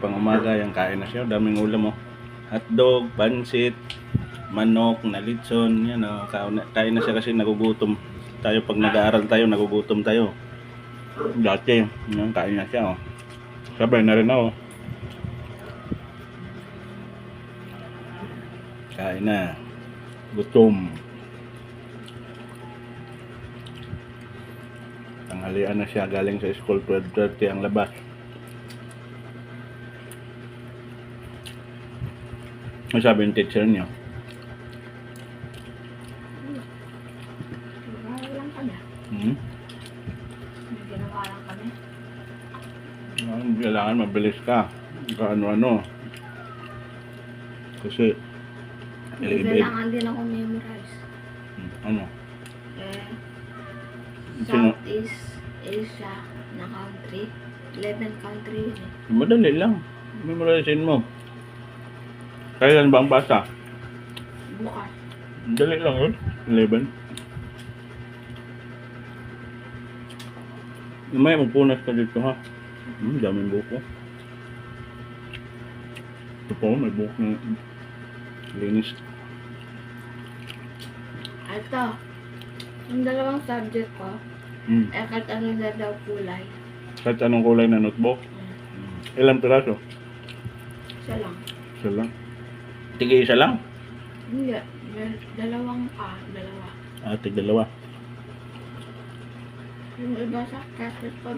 pang umaga, yung kain na siya. Daming ulam oh. Hotdog, pansit, manok, nalitson, yan oh. Kain na, siya kasi nagugutom. Tayo pag nag-aaral tayo, nagugutom tayo. Dati, yan, kain na siya oh. Sabay na rin ako. Kain na. Gutom. Tanghalian na siya galing sa school 12.30 ang labas. Ano sabi ng teacher niyo? Hmm? Kailangan mabilis ka. Kaano-ano. Kasi, iba kailangan din ako memorize. ano, Eh, Sino? Southeast Asia na country. 11 country yun eh. madali lang. Memorizein mo. Kailan ba ang basa? Bukas. Dali lang yun. 11. May magpunas ka dito ha. Hmm, daming buko. Ito po, may buko na linis. Ito. Yung dalawang subject ko, Hmm. eh kahit ano na daw kulay. Kahit anong kulay na notebook. Ilang piraso? Isa lang. Isa lang. Tige isa lang? Hindi. Dal- dalawang ka. Dalawa. Ah, tig dalawa. Yung iba sa cassette ko,